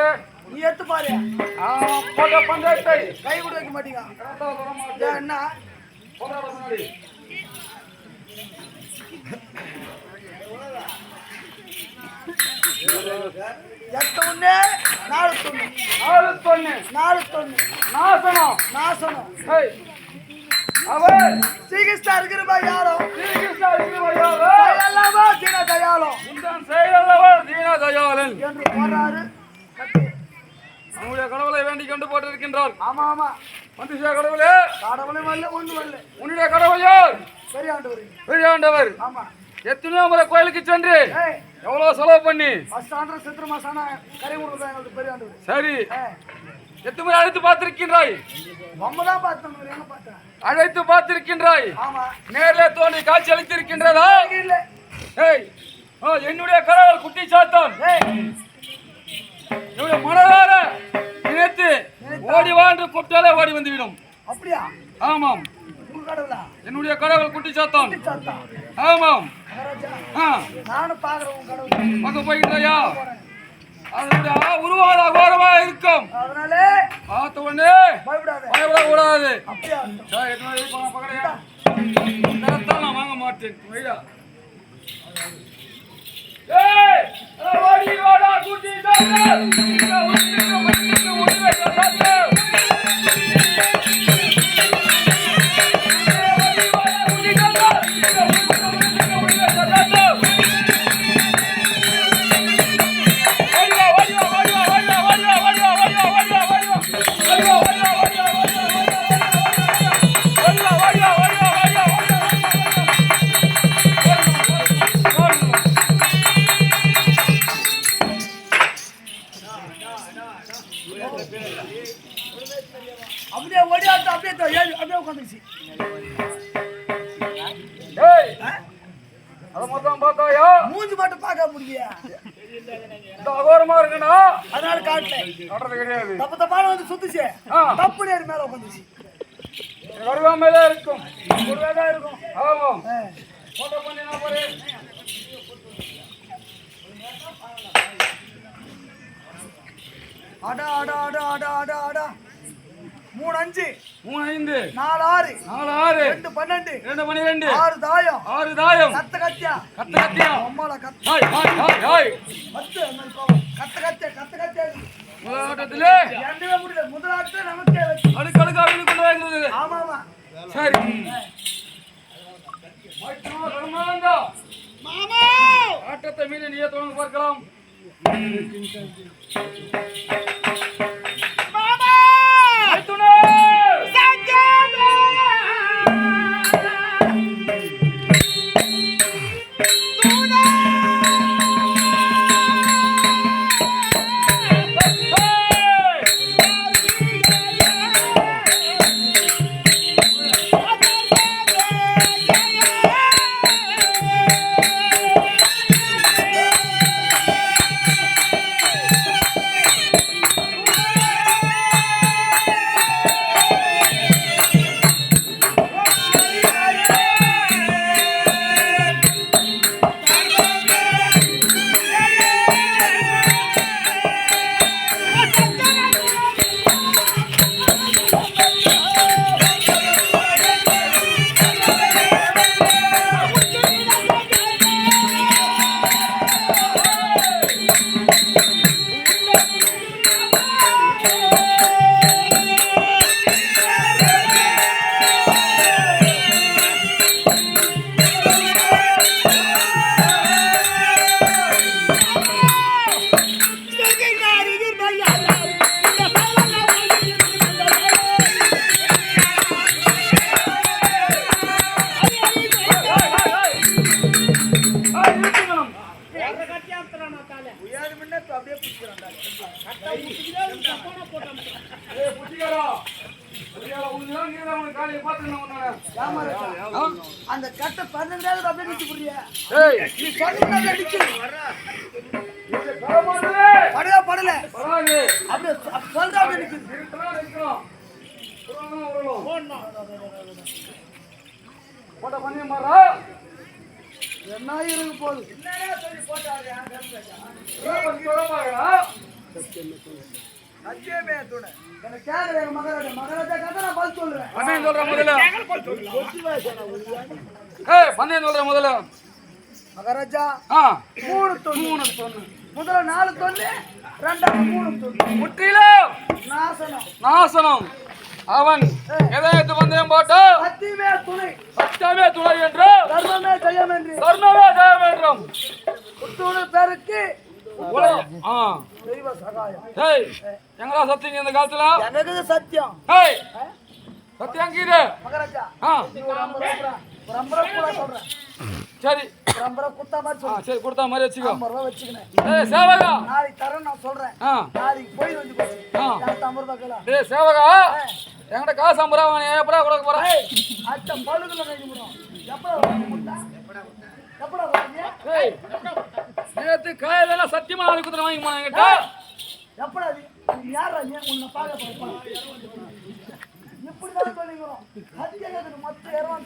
பாரு. நீ எடுத்து பாரு போட்டோ பஞ்சாயத்தை கை கூட வைக்க மாட்டீங்க. என்ன ஒண்ணு நாலு தொண்ணு. நாலு தொண்ணு. நாலு தொண்ணு. நாசனம். நாசனம். அவர் சீகிஸ்டா இருக்கிற யாரும்? ஸ்ரீகிருஷ்ண விஷ்ணுவையாவே எல்லாமா தீன தயாளம் உந்தன் தீன தயாளன் என்று போறாரு. நம்முடைய கடவுளை வேண்டிக் கொண்டு போட்டிருக்கின்றார். ஆமா ஆமா. மனுஷ கடவுளே. கடவுளே வரல ஒண்ணு வரல உன்னுடைய கடவுள் யார்? பெரியாண்டு வருங்க பெரியாண்டவர். ஆமா. எத்தனையோ முறை கோயிலுக்கு சென்று ஏய். எவ்வளவு செலவு பண்ணி? சித்திர மாசான கரை ஊருக்கு தான் எங்களுக்கு பெரியாண்டு வருது சரி எத்தனை முறை அழைத்து பார்த்திருக்கின்றாய்? அழைத்து பார்த்திருக்கின்றாய்? நேரிலே தோன்றி காட்சி அளித்திருக்கின்றதா? என்னுடைய கடவுள் குட்டி சாத்தான். இவளை மனதார நினைத்து ஓடி வா என்று கூப்பிட்டாலே ஓடி வந்துவிடும். அப்படியா? ஆமாம். என்னுடைய கடவுள் குட்டி சாத்தான். ஆமாம். பார்க்க போய்கிறையா அதனுடைய உருவாத அகோரமா இருக்கும். பார்த்த உடனே பயப்பட கூடாது நான் வாங்க மாட்டேன். ஓடி ஓடா குட்டி சாப்பிட்டு உண்மைக்கு உண்மைக்கு உண்மை போட்டோ. அடா அடா அடா அடா அடா அடா. மூணு அஞ்சு. மூணு ஐந்து. நாலு ஆறு. நாலு ஆறு. ரெண்டு பன்னெண்டு. ரெண்டு பன்னிரெண்டு. ஆறு தாயம். ஆறு தாயம். கத்த கத்தியா? கத்து கத்தியா? அம்மால ஹாய் ஹாய் ஹாய் கத்து. கத்த கத்தியா கத்த கத்தியா? முதலாட்டத்திலே எண்டவே முடியல. நமக்கே வச்சு. அடுக்கு அடுக்கா வீடு கொண்டு வாங்குறது ஆமா ஆமா சரி ஆட்டத்தை மீறி நீயே தொடர்ந்து பார்க்கலாம். சொல்றாங்க போட்டோ பண்ணி மாறா. என்ன இருக்கு போகுது முதல்ல. மகாராஜா மூணு தொண்ணூறு. தொண்ணூறு. முதல்ல நாலு தொண்ணு ரெண்டாவது மூணு தொண்ணு முற்றிலும். நாசனம். நாசனம். அவன் எதற்கு பந்தயம் போட்டு? சத்தியமே துணை. சத்தியமே துணை என்று? தர்மமே ஜெயம் என்று தர்மமே ஜெய வேண்டும் புத்தூர் பேருக்கு எங்கடா சத்தியங்க இந்த காலத்துல? எனக்கு சத்தியம். சத்தியம் கீரு மகாராஜா ஒரு ஐம்பது ரூபா. ஒரு ஐம்பது ரூபா கூட சொல்றேன். சரி. ரூபா குத்தா மாதிரி சொல்லு. சரி கொடுத்தா மாதிரி வச்சுக்கோ. ஐம்பது ரூபா வச்சுக்கினேன். ஏய் சேவகா. நாளைக்கு தரேன் நான் சொல்றேன். நாளைக்கு போய் வந்து போச்சு ஐம்பது ரூபா கேளா ஏய் சேவகா. என்கிட்ட காசு ஐம்பது ரூபா எப்படா கொடுக்க போற? அச்ச பழுதுல கை முடியும் எப்படா கொடுத்தா? எப்படா வாங்கி ஏய் நேத்து காயதெல்லாம் சத்தியமா நாளைக்கு குத்துற வாங்கி போன என்கிட்ட. எப்படா நீ நீ யாரா நீ? உன்னை பார்க்க பார்ப்பா இப்படிதான் சொல்லிக்கிறோம். சத்தியத்துக்கு மொத்த இரவான்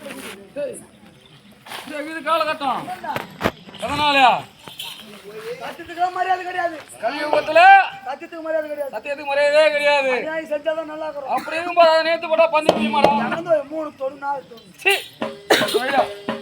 இது காலகட்டம். எதனாலயா? சத்தியத்துக்கு மரியாதை கிடையாது. கலியுகத்துல சத்தியத்துக்கு மரியாதை கிடையாது. சத்தியத்துக்கு மரியாதையே கிடையாது. அநியாயம் செஞ்சாதான் நல்லா இருக்கிறோம். அப்படி இருக்கும்போது அதை நேத்து போட்டா நடந்து ஒரு மூணு தொண்ணு நாலு தொண்ணு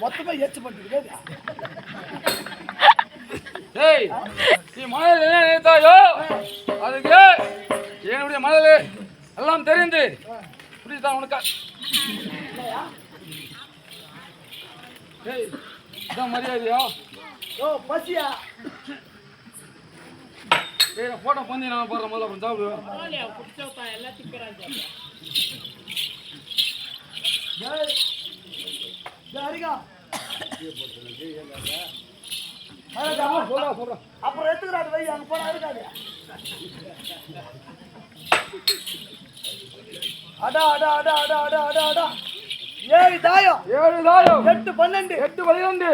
மொத்தமா எச்சு பண்ணிட்டு ஏய் நீ மனதில் என்ன நினைத்தாயோ அதுக்கு என்னுடைய மனதில் எல்லாம் தெரிந்து புரியுதா உனக்கு. ஏய் இதான் மரியாதையா? ஓ பசியா? ஏய் நான் போட்டோ பண்ணி நான் போடுற முதல்ல கொஞ்சம் சாப்பிடுவேன் டேய், டேய் ஹரிகா. மகாராஜா, சொல்றா சொல்றா அப்புறம் எடுத்துக்கிறாரு வை அங்க போனா இருக்காது அடா அடா அடா அடா அடா அடா அடா. ஏழு தாயம். ஏழு தாயம். எட்டு பன்னெண்டு. எட்டு பன்னிரெண்டு.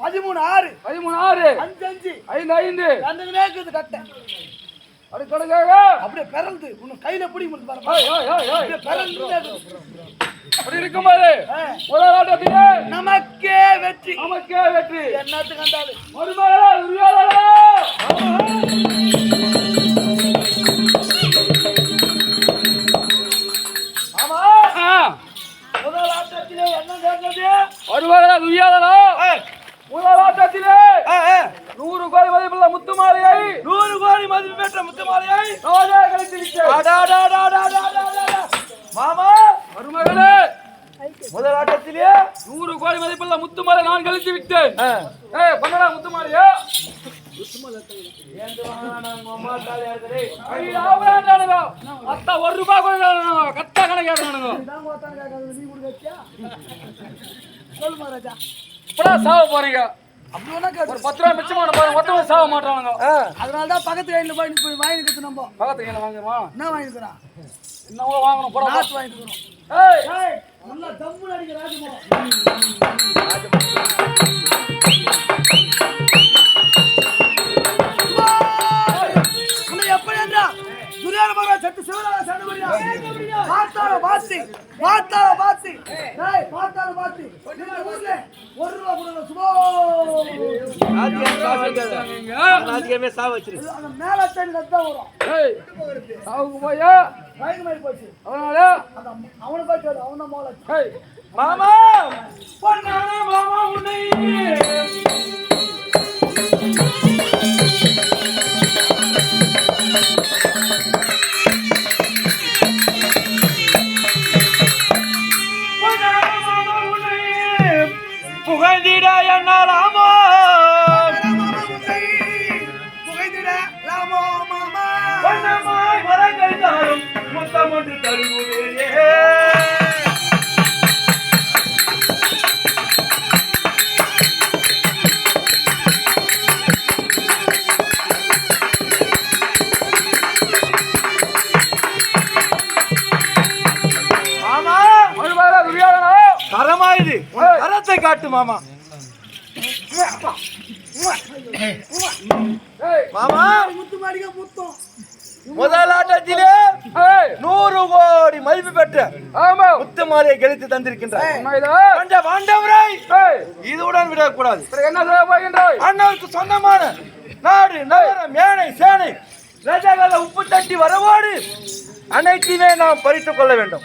பதிமூணு ஆறு. பதிமூணு ஆறு. அஞ்சு அஞ்சு. ஐந்து ஐந்து. ரெண்டுக்குனே இருக்குது கட்டை. அடுக்கடுக்காக அப்படியே பிறந்து உன்னை கையில பிடிக்க முடியும் அப்படி இருக்கும்போது ஆட்டத்திலே நமக்கே வெற்றி. நமக்கே வெற்றி. என்னத்துக்கு வந்தாலும். மருமகளா துரியோதனா ஆமா. முதல் ஆட்டத்திலே என்ன சேர்ந்தது? மருமகளா துரியோதனா முதல் ஆட்டத்திலே நூறு கோடி மதிப்புள்ள முத்துமாலையை நூறு கோடி மதிப்பு பெற்ற முத்துமாலையை ராஜா கழித்து. மாமா மருமகளே முதல் ஆட்டத்திலே நூறு கோடி மதிப்புள்ள முத்துமாலை நான் கழித்து விட்டேன். ஏய் பண்ணடா முத்துமாலையா? ஒரு ரூபாய் கூட இல்லைனுங்க. கத்தா கணக்காடுறானுங்க. இப்பதான் சாவ போறீங்க. அப்படி கேட்டு ஒரு பத்து ரூபாய் மிச்சமான போறேன் மொத்தமா சாவ மாட்டானுங்க அதனால தான் பக்கத்து கையில் போய் போய் வாங்கி கொடுத்து நம்ம. பக்கத்துக்கு என்ன வாங்குமா என்ன வாங்கிக்கிறோம் கூட வாங்கணும் போடா ஏய்! நல்லா தம்மு ராஜமோ உன்னை சத்து சிவராக சண்டபடியா பார்த்தால பாத்தி பார்த்தால பாத்தி ஏய். பார்த்தால பாத்தி இந்த ஊர்ல ஒரு ரூபா கூட சுபோ நீங்க நாளைக்குமே சாவ வச்சிரு. அந்த மேல தண்ணி தான் வரும். ஏய் சாவுக்கு போயா? பயங்க மாதிரி போச்சு. அந்த அவனை பார்த்து அவன மோல. ஏய் மாமா! பொன்னான மாமா உன்னை. மாமா. மாமா. முத்து மாடிக்க முத்தம் முதல் ஆட்டத்திலே ஏய். நூறு கோடி மதிப்பு பெற்ற ஆமா. முத்து மாலையை கெளித்து தந்திருக்கின்றார். ஏய். இதுவுடன் விடக்கூடாது. என்ன செய்ய போகின்றாய்? அண்ணனுக்கு சொந்தமான நாடு நகரம் மேனை சேனை ரஜகால உப்பு தட்டி வரவோடு அனைத்தையுமே நாம் பறித்துக் கொள்ள வேண்டும்.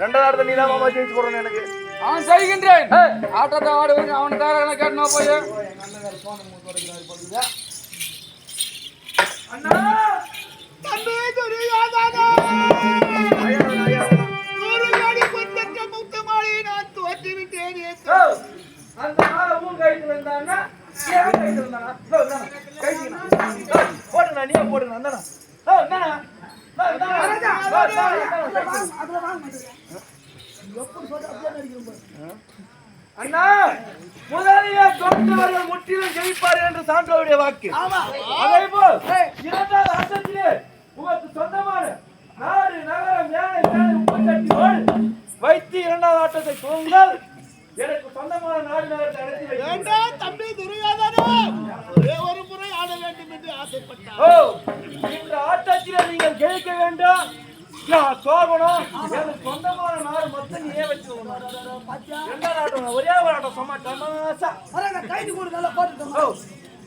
ரெண்டாவது நீ தான் மாமா ஜெயிச்சு போடணும் எனக்கு. அவன் செய்கின்றேன் ஆட்டத்தை ஆடுவேன் அவன் தாரகனை கேட்டணும் போய். அந்த ஆளை உன் கைக்கு வந்தான்னா கைக்கு வந்தானா இந்தாண்ணா. ஓ, இந்தாண்ணா, இந்தாண்ணா, கைக்கு. அதுல வாங்க மாட்டேன் எப்படி சொல்ற அப்படியே நடிக்கிறோம் பாரு. அண்ணா முதலிய தோற்றவர்கள் முற்றிலும் ஜெயிப்பார்கள் என்று சான்றோருடைய வாக்கு. அதே போல். இரண்டாவது ஆட்டத்திலே உங்களுக்கு சொந்தமான நாடு நகரம் யானை யானை உப்பச்சட்டியோடு வைத்து இரண்டாவது ஆட்டத்தை துவங்குங்கள். எனக்கு சொந்தமான நாடு நகரத்தை அழைத்து. வேண்டாம் தம்பி துரியோதனா? ஒரே ஒரு முறை ஆட வேண்டும் என்று ஆசைப்பட்டார். ஓ இந்த ஆட்டத்திலே நீங்கள் ஜெயிக்க வேண்டும். நான் சோகணும் எனக்கு சொந்தமான நாடு மொத்தம் வச்சுக்கணும் ரெண்டாவது ஆட்டம் ஒரே ஒரு ஆட்டம் சும்மா தமாசா அட நான் கைது கூட நல்லா ஓ.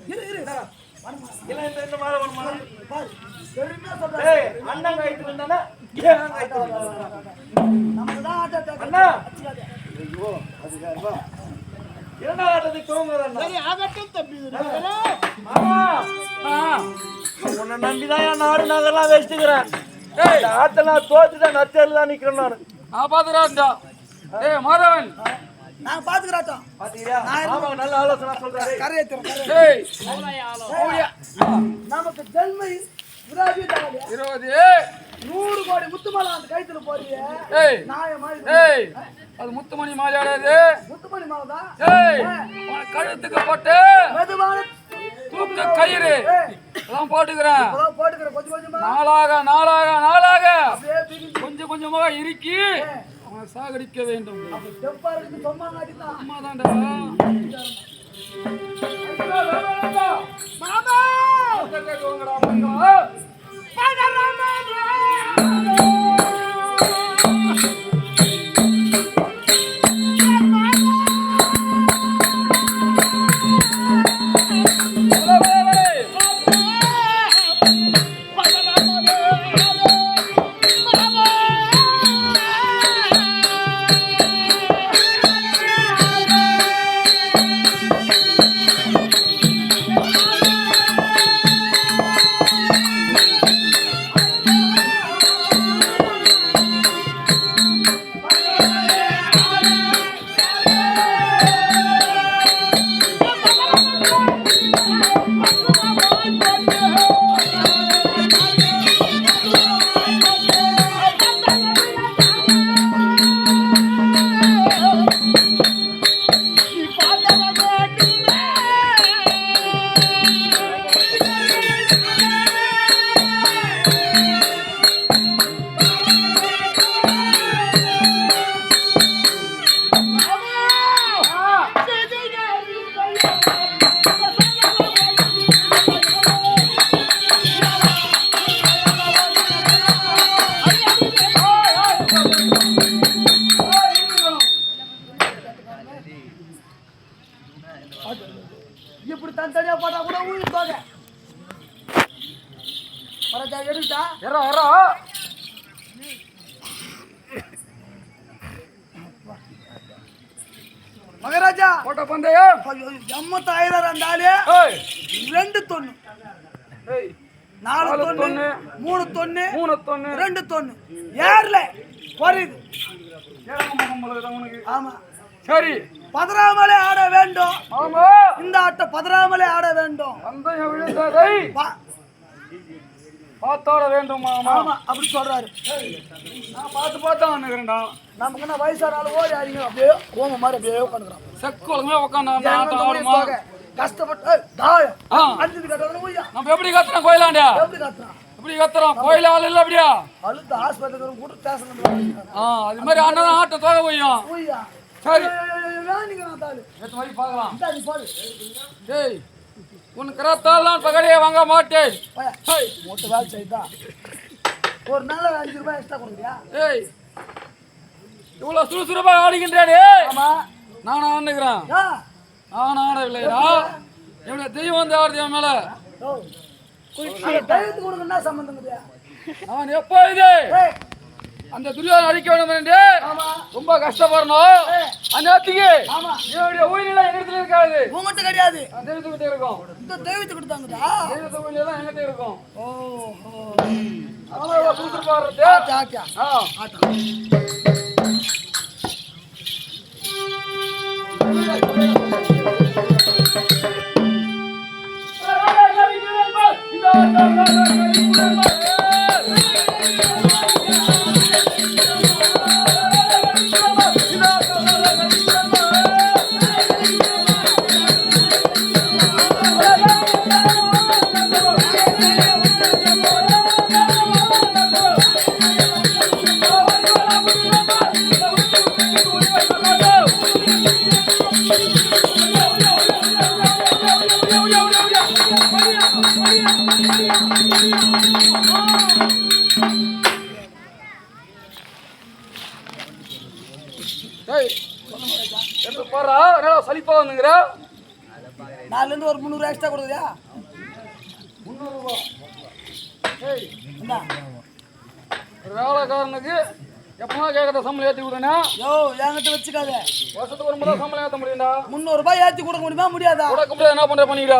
இரு இரு இல்ல இந்த இந்த மாதிரி ஒரு மாதிரி பாரு. பெருமையா சொல்றேன் ஏய் அண்ணன் கைட்டு வந்தானே ஏன் கைட்டு வந்தானே அண்ணா! இரண்டாவது சரி ஆகட்டும் தம்பி உன்னை நம்பிதான் என் நாடு நகரெல்லாம் வச்சுக்கிறேன் இந்த ஆட்டை நான் தோத்துட்டேன் நச்சேரில் தான் நிக்கிறேன் நான். நான் ஏய் மாதவன். நாங்க பாத்துக்கிறாட்டோம் பாத்தீங்களா மாமா நல்ல ஆலோசனை சொல்றாரு. கரையை திறன் ஏய். நமக்கு ஜென்மை விராஜி இருபது நூறு கோடி முத்துமாலை அந்த கைத்துல போறியே. ஏய்? ஏய். அது முத்துமணி மாலையாடாது? முத்துமணி மாலை தான் ஏய். உன் கழுத்துக்கு போட்டு. மெதுவான தூக்க கயிறு. அதான் போட்டுக்கிறேன். நாளாக நாளாக நாளாக. கொஞ்சம் கொஞ்சமாக இறுக்கி அவனை சாகடிக்க வேண்டும். அம்மாதான்டா மாமா! இப்படி தனித்தனியா போட்டா கூட ஊழிப்பாங்க பரஜா எடுத்தா? எறா எறா. மகாராஜா! போட்ட பந்தயம். எம்மத்த ஐயர் அந்த ஆளு? ரெண்டு தொண்ணு நாலு தொண்ணு. மூணு தொண்ணு மூணு தொண்ணு ரெண்டு தொண்ணு ஏர்ல பழகுதா உனக்கு ஆமா. சரி. பதறாமலே ஆட வேண்டும். ஆமா. இந்த ஆட்டம் பதறாமலே ஆட வேண்டும். பந்தயம் விழுந்ததை பார்த்தாட வேண்டும் மாமா. ஆமா அப்படி சொல்றாரு. நான் பார்த்து பார்த்தா வந்துக்கிறேன்டா நமக்கு என்ன வயசான ஆளு? ஓடி ஆடிங்க. அப்படியே ஓம மாதிரி அப்படியே உட்காந்துக்கிறான். செக்குலமே உட்காந்து கஷ்டப்பட்டு தாயம். அஞ்சு ஊயா? நம்ம எப்படி கத்துறோம் கோயிலாண்டியா எப்படி கத்துறான்? எப்படி கத்துறோம் கோயில ஆள் இல்ல அப்படியா? அழுத்த ஆஸ்பத்திரி கூட ஸ்டேஷன் ஆ அது மாதிரி அண்ணன் ஆட்டம் தோக போயும் சரி. எடுத்து மாதிரி பார்க்கலாம். டேய் உன் கரத்தால் நான் பகடியே வாங்க மாட்டேன். மொத்த வேலை செய்தா? ஒரு நாள் அஞ்சு ரூபாய் எக்ஸ்ட்ரா கொடுக்குறியா? ஏய் இவ்வளவு சுறுசுறுப்பாக ஆடுகின்றேனே நான் ஆண்டுக்கிறேன் யா? நான் ஆடவில்லைடா. என்னுடைய தெய்வம் வந்து ஆடுது என் மேல. தைரியத்துக்கு உனக்கு என்ன சம்பந்தம் நான் எப்போ இது? ஏய். அந்த துரியோதனை அழிக்க வேண்டும் என்று ஆமா. ரொம்ப கஷ்டப்படணும். அந்த நேரத்துக்கு ஆமா. என்னுடைய உயிரில எங்கிட்ட இருக்காது. உங்ககிட்ட கிடையாது. நான் தெய்வத்துக்கிட்ட இருக்கும் இந்த தெய்வத்தை கொடுத்தாங்கடா தெய்வத்து உயிரில தான் எங்கிட்ட இருக்கும். ஓ அதனால இவ்வளவு பாரா என்னடா சலிப்பா வந்துங்கிற நாலுல இருந்து ஒரு முந்நூறு எக்ஸ்ட்ரா கொடுக்குறியா? ஒரு வேலைக்காரனுக்கு எப்பமா கேட்கற சம்பளம் ஏற்றி விடுனா யோ என்கிட்ட வச்சுக்காத. வருஷத்துக்கு ஒரு முறை சம்பளம் ஏற்ற முடியும்டா. முந்நூறு ரூபாய் ஏத்தி கொடுக்க முடியுமா? முடியாதா? கொடுக்க முடியாது என்ன பண்ற பண்ணிக்கிறா?